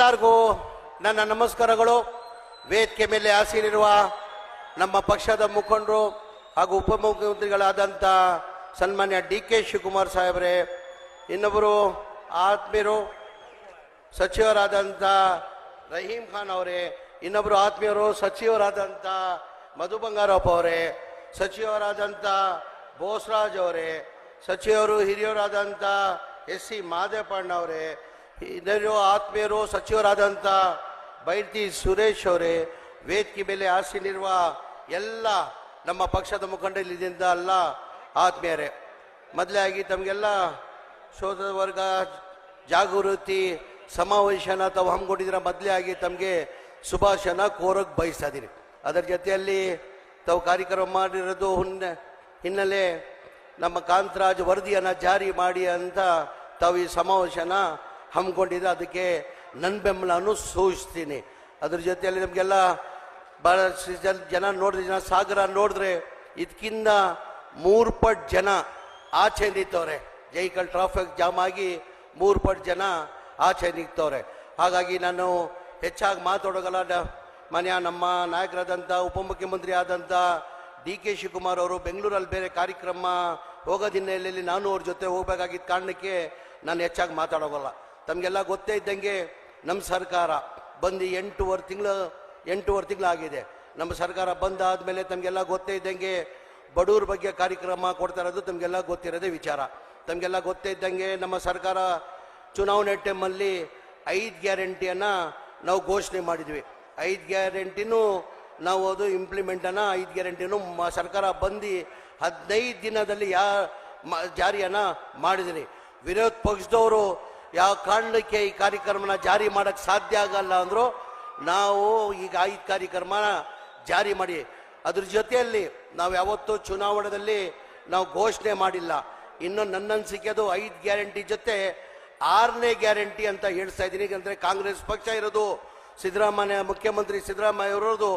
ತಮ್ಗೆಲ್ಲರಿಗೂ ನನ್ನ ನಮಸ್ಕಾರಗಳು. ವೇದಿಕೆ ಮೇಲೆ ಆಸೀನಿರುವ ನಮ್ಮ ಪಕ್ಷದ ಮುಖಂಡರು ಹಾಗೂ ಉಪಮುಖ್ಯಮಂತ್ರಿಗಳಾದಂಥ ಸನ್ಮಾನ್ಯ ಡಿ ಕೆ ಶಿವಕುಮಾರ್ ಸಾಹೇಬ್ರೆ, ಇನ್ನೊಬ್ಬರು ಆತ್ಮೀಯರು, ಸಚಿವರಾದಂಥ ರಹೀಂ ಖಾನ್ ಅವರೇ, ಇನ್ನೊಬ್ಬರು ಆತ್ಮೀಯರು, ಸಚಿವರಾದಂಥ ಮಧು ಬಂಗಾರಪ್ಪ ಅವರೇ, ಸಚಿವರಾದಂಥ ಬೋಸರಾಜ್ ಅವರೇ, ಸಚಿವರು ಹಿರಿಯರಾದಂಥ ಎಸ್ ಸಿ ಮಾದೇಪಣ್ಣ ಅವರೇ ಇನ್ನೊಬ್ಬರು ಆತ್ಮೀಯರು ಸಚಿವರಾದಂಥ ಬೈರ್ತಿ ಸುರೇಶ್ ಅವರೇ, ವೇದಿಕೆ ಮೇಲೆ ಆಸೀನಿರುವ ಎಲ್ಲ ನಮ್ಮ ಪಕ್ಷದ ಮುಖಂಡರಿಂದ ಅಲ್ಲ ಆತ್ಮೀಯರೇ, ಮೊದಲೇ ಆಗಿ ತಮಗೆಲ್ಲ ಶೋಧ ವರ್ಗ, ಜಾಗೃತಿ, ಸಮಾವೇಶನ ತಾವು ಹಮ್ಮಿಕೊಂಡಿದ್ದೀರ, ಮೊದಲೇ ಆಗಿ ತಮಗೆ ಶುಭಾಶಯನ ಕೋರಕ್ಕೆ ಬಯಸ್ತಾ ಇದ್ದೀನಿ. ಅದರ ಜೊತೆಯಲ್ಲಿ ತಾವು ಕಾರ್ಯಕ್ರಮ ಮಾಡಿರೋದು ಹುನ್ನೆ, ಹಿನ್ನೆಲೆ ನಮ್ಮ ಕಾಂತರಾಜ್ ವರದಿಯನ್ನು ಜಾರಿ ಮಾಡಿ ಅಂತ ತಾವು ಈ ಸಮಾವೇಶನ ಹಮ್ಮಿಕೊಂಡಿದ್ದೆ. ಅದಕ್ಕೆ ನನ್ನ ಬೆಂಬಲನೂ ಸೂಚಿಸ್ತೀನಿ. ಅದ್ರ ಜೊತೆಯಲ್ಲಿ ನಮಗೆಲ್ಲ ಭಾಳ ಜನ ಜನ ನೋಡಿದ್ರೆ, ಜನ ಸಾಗರ ನೋಡಿದ್ರೆ ಇದಕ್ಕಿಂತ ಮೂರು ಪಟ್ಟು ಜನ ಆಚೆ ನಿಂತವ್ರೆ. ಜೈಕಲ್ ಟ್ರಾಫಿಕ್ ಜಾಮ್ ಆಗಿ ಮೂರು ಪಟ್ಟು ಜನ ಆಚೆ ನಿಂತವ್ರೆ. ಹಾಗಾಗಿ ನಾನು ಹೆಚ್ಚಾಗಿ ಮಾತಾಡೋಗಲ್ಲ ಮನೆಯ ನಮ್ಮ ನಾಯಕರಾದಂಥ, ಉಪಮುಖ್ಯಮಂತ್ರಿ ಆದಂಥ ಡಿ ಕೆ ಶಿವಕುಮಾರ್ ಅವರು ಬೆಂಗಳೂರಲ್ಲಿ ಬೇರೆ ಕಾರ್ಯಕ್ರಮ ಹೋಗೋದ ಹಿನ್ನೆಲೆಯಲ್ಲಿ ನಾನು ಅವ್ರ ಜೊತೆ ಹೋಗಬೇಕಾಗಿದ್ದ ಕಾರಣಕ್ಕೆ ನಾನು ಹೆಚ್ಚಾಗಿ ಮಾತಾಡೋಗಲ್ಲ ತಮಗೆಲ್ಲ ಗೊತ್ತೇ ಇದ್ದಂಗೆ ನಮ್ಮ ಸರ್ಕಾರ ಬಂದು ಎಂಟೂವರೆ ತಿಂಗಳು, ಎಂಟೂವರೆ ತಿಂಗಳಾಗಿದೆ ನಮ್ಮ ಸರ್ಕಾರ ಬಂದಾದ್ಮೇಲೆ ತಮಗೆಲ್ಲ ಗೊತ್ತೇ ಇದ್ದಂಗೆ ಬಡವ್ರ ಬಗ್ಗೆ ಕಾರ್ಯಕ್ರಮ ಕೊಡ್ತಾ ಇರೋದು ತಮಗೆಲ್ಲ ಗೊತ್ತಿರೋದೇ ವಿಚಾರ. ತಮಗೆಲ್ಲ ಗೊತ್ತೇ ಇದ್ದಂಗೆ ನಮ್ಮ ಸರ್ಕಾರ ಚುನಾವಣೆ ಟೈಮಲ್ಲಿ ಐದು ಗ್ಯಾರಂಟಿಯನ್ನು ನಾವು ಘೋಷಣೆ ಮಾಡಿದ್ವಿ. ಐದು ಗ್ಯಾರಂಟಿನೂ ನಾವು ಅದು ಇಂಪ್ಲಿಮೆಂಟನ್ನು ಐದು ಗ್ಯಾರಂಟಿನೂ ಮ- ಸರ್ಕಾರ ಬಂದು ಹದಿನೈದು ದಿನದಲ್ಲಿ ಯಾ ಜಾರಿಯನ್ನು ಮಾಡಿದ್ರಿ. ವಿರೋಧ ಪಕ್ಷದವರು ಯಾವ ಕಾರಣಕ್ಕೆ ಈ ಕಾರ್ಯಕ್ರಮನ ಜಾರಿ ಮಾಡೋಕ್ಕೆ ಸಾಧ್ಯ ಆಗಲ್ಲ ಅಂದರೂ ನಾವು ಈಗ ಐದು ಕಾರ್ಯಕ್ರಮನ ಜಾರಿ ಮಾಡಿ. ಅದ್ರ ಜೊತೆಯಲ್ಲಿ ನಾವು ಯಾವತ್ತೂ ಚುನಾವಣೆಯಲ್ಲಿ ನಾವು ಘೋಷಣೆ ಮಾಡಿಲ್ಲ. ಇನ್ನು ನನ್ನ ಅದು ಐದು ಗ್ಯಾರಂಟಿ ಜೊತೆ ಆರನೇ ಗ್ಯಾರಂಟಿ ಅಂತ ಹೇಳ್ತಾ ಇದ್ದೀನಿ. ಅಂದರೆ ಕಾಂಗ್ರೆಸ್ ಪಕ್ಷ ಇರೋದು ಸಿದ್ದರಾಮಯ್ಯ, ಮುಖ್ಯಮಂತ್ರಿ ಸಿದ್ದರಾಮಯ್ಯ ಅವರದು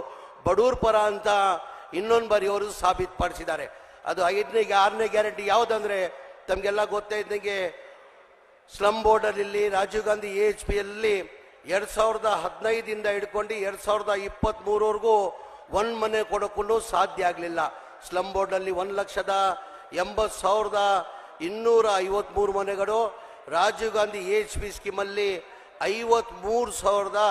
ಬಡೂರ್ ಪರ ಅಂತ ಇನ್ನೊಂದು ಬಾರಿ ಅವರು ಸಾಬೀತುಪಡಿಸಿದ್ದಾರೆ. ಅದು ಐದನೇ, ಆರನೇ ಗ್ಯಾರಂಟಿ ಯಾವುದಂದ್ರೆ ತಮಗೆಲ್ಲ ಗೊತ್ತೇ ಇದ್ದಂಗೆ ಸ್ಲಮ್ ಬೋರ್ಡಲ್ಲಿ ರಾಜೀವ್ ಗಾಂಧಿ ಎ ಎಚ್ ಪಿಯಲ್ಲಿ ಎರಡ್ ಸಾವಿರದ ಹದಿನೈದಿಂದ ಹಿಡ್ಕೊಂಡು ಎರಡ್ ಸಾವಿರದ ಇಪ್ಪತ್ತ್ ಮೂರವರೆಗೂ ಒಂದ್ ಮನೆ ಕೊಡೋಕ್ಕೂ ಸಾಧ್ಯ ಆಗಲಿಲ್ಲ. ಸ್ಲಮ್ ಬೋರ್ಡಲ್ಲಿ ಒಂದು ಲಕ್ಷದ ಎಂಬತ್ತು ಸಾವಿರದ ಇನ್ನೂರ ಐವತ್ತ್ಮೂರು ಮನೆಗಳು, Rajiv Gandhi A H P ಸ್ಕೀಮಲ್ಲಿ ಐವತ್ಮೂರು ಸಾವಿರದ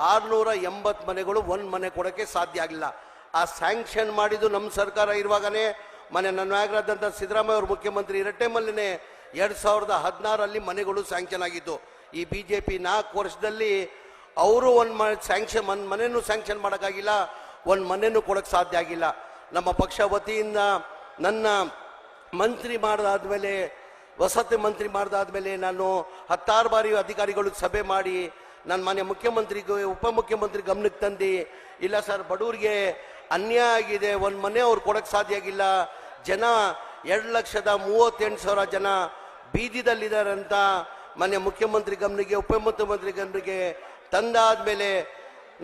ಆರುನೂರ ಎಂಬತ್ತು ಮನೆಗಳು ಒಂದು ಮನೆ ಕೊಡೋಕ್ಕೆ ಸಾಧ್ಯ ಆಗಲಿಲ್ಲ. ಆ ಸ್ಯಾಂಕ್ಷನ್ ಮಾಡಿದ್ದು ನಮ್ಮ ಸರ್ಕಾರ ಇರುವಾಗಲೇ ಮನೆ ನನ್ನ ಸಿದ್ದರಾಮಯ್ಯ ಅವರು ಮುಖ್ಯಮಂತ್ರಿ ಇರೋ ಟೈಮಲ್ಲಿನೇ ಎರಡ್ ಸಾವಿರದ ಹದಿನಾರಲ್ಲಿ ಮನೆಗಳು ಸ್ಯಾಂಕ್ಷನ್ ಆಗಿದ್ದು, ಈ ಬಿ ಜೆ ಪಿ ನಾಲ್ಕು ವರ್ಷದಲ್ಲಿ ಅವರು ಒಂದು ಮನೆ ಸ್ಯಾಂಕ್ಷನ್ ಒಂದು ಮನೆಯನ್ನು ಸ್ಯಾಂಕ್ಷನ್ ಮಾಡೋಕ್ಕಾಗಿಲ್ಲ, ಒಂದು ಮನೆನೂ ಕೊಡೋಕ್ಕೆ ಸಾಧ್ಯ ಆಗಿಲ್ಲ. ನಮ್ಮ ಪಕ್ಷ ವತಿಯಿಂದ ನನ್ನ ಮಂತ್ರಿ ಮಾಡಿದಾದ್ಮೇಲೆ, ವಸತಿ ಮಂತ್ರಿ ಮಾಡಿದಾದ್ಮೇಲೆ ನಾನು ಹತ್ತಾರು ಬಾರಿ ಅಧಿಕಾರಿಗಳು ಸಭೆ ಮಾಡಿ ನನ್ನ ಮನೆ ಮುಖ್ಯಮಂತ್ರಿಗೂ, ಉಪಮುಖ್ಯಮಂತ್ರಿ ಗಮನಕ್ಕೆ ತಂದು, ಇಲ್ಲ ಸರ್, ಬಡವ್ರಿಗೆ ಅನ್ಯಾಯ ಆಗಿದೆ, ಒಂದು ಮನೆ ಅವ್ರು ಕೊಡೋಕ್ಕೆ ಸಾಧ್ಯ ಆಗಿಲ್ಲ. ಜನ ಎರಡು ಲಕ್ಷದ ಮೂವತ್ತೆಂಟು ಸಾವಿರ ಜನ ಬೀದಿದಲ್ಲಿದ್ದಾರೆ ಅಂತ ಮನೆ ಮುಖ್ಯಮಂತ್ರಿ ಗಮನಿಗೆ, ಉಪಮುಖ್ಯಮಂತ್ರಿ ಗಮನಿಗೆ ತಂದಾದ್ಮೇಲೆ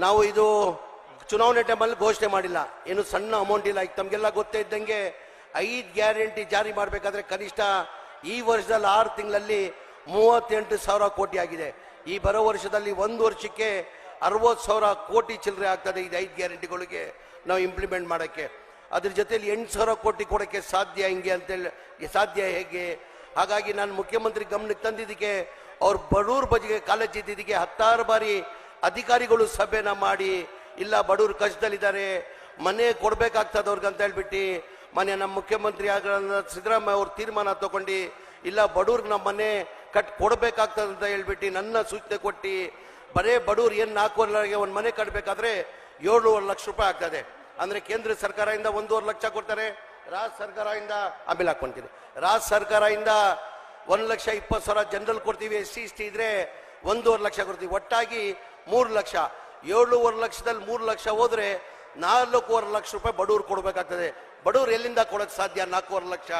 ನಾವು ಇದು ಚುನಾವಣೆ ಟೈಮಲ್ಲಿ ಘೋಷಣೆ ಮಾಡಿಲ್ಲ. ಏನು ಸಣ್ಣ ಅಮೌಂಟ್ ಇಲ್ಲ. ಈಗ ತಮಗೆಲ್ಲ ಗೊತ್ತೇ ಇದ್ದಂಗೆ ಐದು ಗ್ಯಾರಂಟಿ ಜಾರಿ ಮಾಡಬೇಕಾದ್ರೆ ಕನಿಷ್ಠ ಈ ವರ್ಷದಲ್ಲಿ ಆರು ತಿಂಗಳಲ್ಲಿ ಮೂವತ್ತೆಂಟು ಸಾವಿರ ಕೋಟಿ ಆಗಿದೆ. ಈ ಬರೋ ವರ್ಷದಲ್ಲಿ ಒಂದು ವರ್ಷಕ್ಕೆ ಅರವತ್ತು ಸಾವಿರ ಕೋಟಿ ಚಿಲ್ಲರೆ ಆಗ್ತದೆ ಇದು ಐದು ಗ್ಯಾರಂಟಿಗಳಿಗೆ ನಾವು ಇಂಪ್ಲಿಮೆಂಟ್ ಮಾಡೋಕ್ಕೆ. ಅದ್ರ ಜೊತೆಯಲ್ಲಿ ಎಂಟು ಸಾವಿರ ಕೋಟಿ ಕೊಡೋಕ್ಕೆ ಸಾಧ್ಯ ಹಿಂಗೆ ಅಂತೇಳಿ, ಸಾಧ್ಯ ಹೇಗೆ ಹಾಗಾಗಿ ನಾನು ಮುಖ್ಯಮಂತ್ರಿ ಗಮನಕ್ಕೆ ತಂದಿದ್ದಕ್ಕೆ ಅವ್ರ ಬಜೆಗೆ ಕಾಲೇಜ್ ಇದ್ದಿದ್ದಕ್ಕೆ ಹತ್ತಾರು ಬಾರಿ ಅಧಿಕಾರಿಗಳು ಸಭೆನ ಮಾಡಿ, ಇಲ್ಲ ಬಡೂರು ಕಷ್ಟದಲ್ಲಿದ್ದಾರೆ, ಮನೆ ಕೊಡ್ಬೇಕಾಗ್ತದೆ ಅವ್ರಿಗೆ ಅಂತ ಹೇಳ್ಬಿಟ್ಟು ಮನೆ ನಮ್ಮ ಮುಖ್ಯಮಂತ್ರಿ ಆಗ ಸಿದ್ದರಾಮಯ್ಯ ಅವ್ರ ತೀರ್ಮಾನ ತಗೊಂಡು, ಇಲ್ಲ ಬಡವ್ರಿಗೆ ನಮ್ಮ ಮನೆ ಕಟ್ ಕೊಡಬೇಕಾಗ್ತದೆ ಅಂತ ಹೇಳ್ಬಿಟ್ಟು ನನ್ನ ಸೂಚನೆ ಕೊಟ್ಟು ಬರೇ ಬಡವ್ರು ಏನು ನಾಲ್ಕೂವರೆಗೆ ಒಂದು ಮನೆ ಕಟ್ಟಬೇಕಾದ್ರೆ ಏಳುವರೆ ಲಕ್ಷ ರೂಪಾಯಿ ಆಗ್ತದೆ. ಅಂದ್ರೆ ಕೇಂದ್ರ ಸರ್ಕಾರದಿಂದ ಒಂದೂವರೆ ಲಕ್ಷ ಕೊಡ್ತಾರೆ. ರಾಜ್ಯ ಸರ್ಕಾರದಿಂದ ಆಮೇಲೆ ಹಾಕೊಂತೀನಿ ರಾಜ್ಯ ಸರ್ಕಾರದಿಂದ ಒಂದು ಲಕ್ಷ ಇಪ್ಪತ್ತು ಸಾವಿರ ಜನರಲ್ ಕೊಡ್ತೀವಿ ಎಸ್ ಸಿ ಎಸ್ ಟಿ ಇದ್ರೆ ಒಂದೂವರೆ ಲಕ್ಷ ಕೊಡ್ತೀವಿ. ಒಟ್ಟಾಗಿ ಮೂರು ಲಕ್ಷ. ಏಳುವರೆ ಲಕ್ಷದಲ್ಲಿ ಮೂರು ಲಕ್ಷ ಹೋದ್ರೆ ನಾಲ್ಕೂವರೆ ಲಕ್ಷ ರೂಪಾಯಿ ಬಡವ್ರು ಕೊಡಬೇಕಾಗ್ತದೆ. ಬಡವ್ರು ಎಲ್ಲಿಂದ ಕೊಡಕ್ ಸಾಧ್ಯ? ನಾಲ್ಕೂವರೆ ಲಕ್ಷ.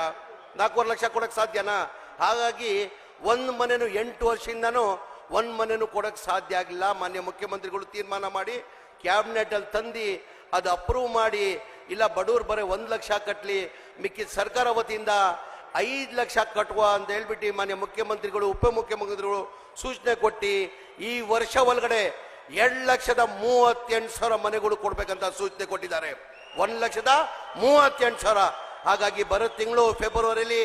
ನಾಲ್ಕೂವರೆ ಲಕ್ಷ ಕೊಡೋಕ್ಕೆ ಸಾಧ್ಯನಾ? ಹಾಗಾಗಿ ಒಂದು ಮನೆನು ಎಂಟು ವರ್ಷದಿಂದನೂ ಒಂದು ಮನೆನೂ ಕೊಡಕ್ ಸಾಧ್ಯ ಆಗಿಲ್ಲ. ಮಾನ್ಯ ಮುಖ್ಯಮಂತ್ರಿಗಳು ತೀರ್ಮಾನ ಮಾಡಿ ಕ್ಯಾಬಿನೆಟ್ ಅಲ್ಲಿ ತಂದು ಅದು ಅಪ್ರೂವ್ ಮಾಡಿ ಇಲ್ಲ ಬಡವ್ರು ಬರೀ ಒಂದು ಲಕ್ಷ ಕಟ್ಟಲಿ ಮಿಕ್ಕಿದ ಸರ್ಕಾರ ವತಿಯಿಂದ ಐದು ಲಕ್ಷ ಕಟ್ಟುವ ಅಂತ ಹೇಳ್ಬಿಟ್ಟು ಮಾನ್ಯ ಮುಖ್ಯಮಂತ್ರಿಗಳು, ಉಪಮುಖ್ಯಮಂತ್ರಿಗಳು ಸೂಚನೆ ಕೊಟ್ಟು, ಈ ವರ್ಷ ಒಳಗಡೆ ಎರಡು ಲಕ್ಷದ ಮೂವತ್ತೆಂಟು ಸಾವಿರ ಮನೆಗಳು ಕೊಡ್ಬೇಕಂತ ಸೂಚನೆ ಕೊಟ್ಟಿದ್ದಾರೆ. ಒಂದು ಲಕ್ಷದ ಮೂವತ್ತೆಂಟು ಸಾವಿರ. ಹಾಗಾಗಿ ಬರೋ ತಿಂಗಳು ಫೆಬ್ರವರಿಲಿ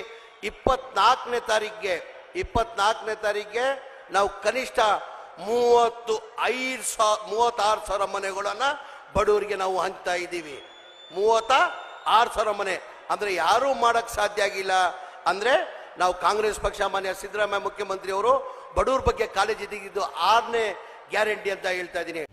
ಇಪ್ಪತ್ನಾಲ್ಕನೇ ತಾರೀಕಿಗೆ ಇಪ್ಪತ್ನಾಲ್ಕನೇ ತಾರೀಕಿಗೆ ನಾವು ಕನಿಷ್ಠ ಮೂವತ್ತು ಐದು ಸಾವಿರ ಮೂವತ್ತಾರು ಸಾವಿರ ಮನೆಗಳನ್ನು ಬಡವರಿಗೆ ನಾವು ಹಂಚ್ತಾ ಇದ್ದೀವಿ. ಮೂವತ್ತ ಆರು ಸಾವಿರ ಮನೆ. ಅಂದ್ರೆ ಯಾರೂ ಮಾಡಕ್ ಸಾಧ್ಯ ಆಗಿಲ್ಲ. ಅಂದ್ರೆ ನಾವು ಕಾಂಗ್ರೆಸ್ ಪಕ್ಷ ಮಾನ್ಯ ಸಿದ್ದರಾಮಯ್ಯ ಮುಖ್ಯಮಂತ್ರಿ ಅವರು ಬಡವ್ರ ಬಗ್ಗೆ ಕಾಲೇಜಿದ್ದು ಆರನೇ ಗ್ಯಾರಂಟಿ ಅಂತ ಹೇಳ್ತಾ ಇದ್ದೀನಿ.